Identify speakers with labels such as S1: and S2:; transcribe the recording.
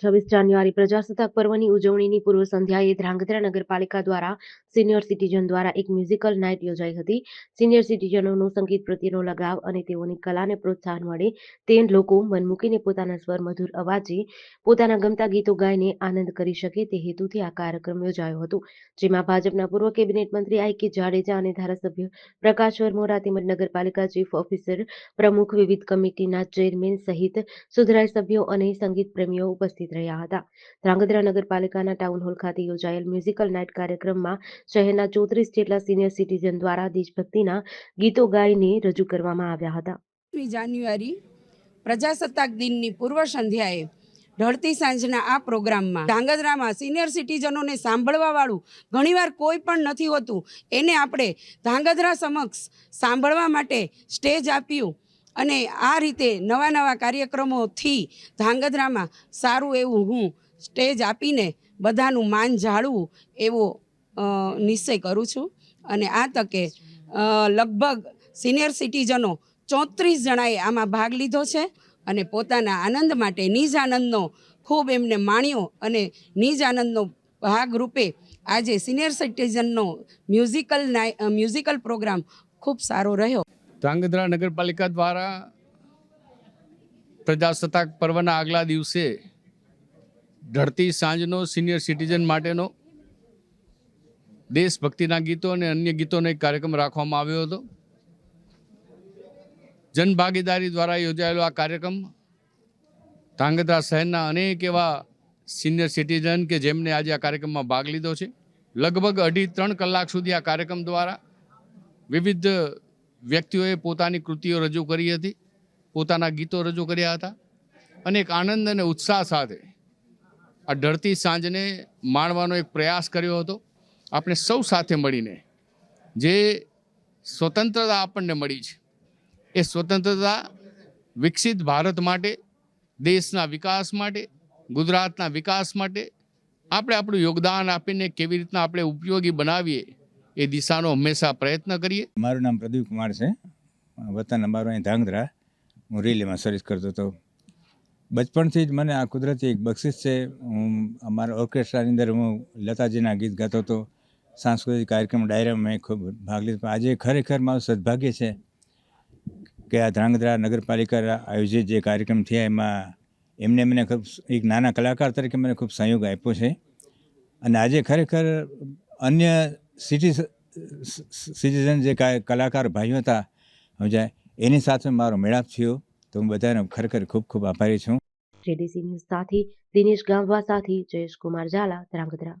S1: છવ્વીસ જાન્યુઆરી પ્રજાસત્તાક પર્વની ઉજવણીની પૂર્વ સંધ્યાએ ધ્રાંગધ્રા નગરપાલિકા દ્વારા સિનિયર સિટીઝન દ્વારા એક મ્યુઝિકલ નાઇટ યોજાઈ હતી. સિનિયર સિટીઝનોનો સંગીત પ્રત્યેનો લગાવ અને તેઓની કલાને પ્રોત્સાહન મળે તે લોકો મન મૂકીને પોતાના સ્વર મધુર અવાજે પોતાના ગમતા ગીતો ગાઈને આનંદ કરી શકે તે હેતુથી આ કાર્યક્રમ યોજાયો હતો. જેમાં ભાજપના પૂર્વ કેબિનેટ મંત્રી આઈ કે જાડેજા અને ધારાસભ્ય પ્રકાશ વરમોરા તેમજ નગરપાલિકા ચીફ ઓફિસર પ્રમુખ વિવિધ કમિટીના ચેરમેન સહિત સુધરાઈ સભ્યો અને સંગીત પ્રેમીઓ ઉપસ્થિત રહ્યા હતા. ધ્રાંગધ્રા નગરપાલિકાના ટાઉન હોલ ખાતે યોજાયેલ મ્યુઝિકલ નાઇટ કાર્યક્રમમાં શહેરના ચોત્રીસ જેટલા સિનિયર સિટીઝન દ્વારા દેશભક્તિના ગીતો ગાઈને રજૂ કરવામાં આવ્યા હતા.
S2: જાન્યુઆરી, પ્રજાસત્તાક દિનની પૂર્વ સંધ્યાએ ઢળતી સાંજના આ પ્રોગ્રામમાં ધાંગધ્રામાં સિનિયર સિટીઝનોને સાંભળવાવાળું ઘણીવાર કોઈ પણ નથી હોતું, એને આપણે ધાંગધ્રા સમક્ષ સાંભળવા માટે સ્ટેજ આપ્યું. અને આ રીતે નવા નવા કાર્યક્રમોથી ધ્રાંગધ્રામાં સારું એવું હું સ્ટેજ આપીને બધાનું માન જાળવું એવો નિશ્ચય કરું છું. અને આ તકે લગભગ સિનિયર સિટીઝનો ચોત્રીસ જણાએ આમાં ભાગ લીધો છે અને પોતાના આનંદ માટે નિજ આનંદનો ખૂબ એમને માણ્યો અને નિજ આનંદનો ભાગરૂપે આજે સિનિયર સિટીઝનનો મ્યુઝિકલ મ્યુઝિકલ પ્રોગ્રામ ખૂબ સારો રહ્યો.
S3: ધ્રાંગધ્રા નગરપાલિકા દ્વારા પ્રજાસત્તાક પર્વના આગલા દિવસે ઢળતી સાંજનો સિનિયર સિટીઝન માટેનો દેશભક્તિના ગીતો અને અન્ય ગીતોનો એક કાર્યક્રમ રાખવામાં આવ્યો હતો. જનભાગીદારી દ્વારા યોજાયેલો આ કાર્યક્રમ ધ્રાંગધ્રા શહેરના અનેક એવા સિનિયર સિટીઝન કે જેમને આજે આ કાર્યક્રમમાં ભાગ લીધો છે. લગભગ અઢી ત્રણ કલાક સુધી આ કાર્યક્રમ દ્વારા વિવિધ વ્યક્તિઓએ પોતાની કૃતિઓ રજૂ કરી હતી, પોતાના ગીતો રજૂ કર્યા હતા અને એક આનંદ અને ઉત્સાહ સાથે આ ઢળતી સાંજને માણવાનો એક પ્રયાસ કર્યો હતો. આપણે સૌ સાથે મળીને જે સ્વતંત્રતા આપણને મળી છે, એ સ્વતંત્રતા વિકસિત ભારત માટે, દેશના વિકાસ માટે, ગુજરાતના વિકાસ માટે આપણે આપણું યોગદાન આપીને કેવી રીતના આપણે ઉપયોગી બનાવીએ એ દિશાનો હંમેશા પ્રયત્ન કરીએ.
S4: મારું નામ પ્રદીપ કુમાર છે. વતન અમારું અહીં ધાંગધ્રા. હું રેલીમાં સર્વિસ કરતો હતો. બચપણથી જ મને આ કુદરતી એક બક્ષિસ છે. હું અમારા ઓર્કેસ્ટ્રાની અંદર હું લતાજીના ગીત ગાતો હતો. સાંસ્કૃતિક કાર્યક્રમ ડાયરામાં મેં ખૂબ ભાગ લીધો. આજે ખરેખર મારું સદભાગ્ય છે કે આ ધ્રાંગધ્રા નગરપાલિકા આયોજિત જે કાર્યક્રમ થયા એમાં એમને મને ખૂબ એક નાના કલાકાર તરીકે મને ખૂબ સહયોગ આપ્યો છે. અને આજે ખરેખર અન્ય સિટી સિટીઝન જે કાંઈ કલાકાર ભાઈઓ હતા, સમજાય? એની સાથે મારો મેળાપ થયો. તો હું બધાને ખરેખર ખૂબ ખૂબ આભારી છું.
S1: જેડીસી ન્યૂઝ સાથે દિનેશ ગામવા સાથે જયેશ કુમાર ઝાલા ધ્રાંગધ્રા.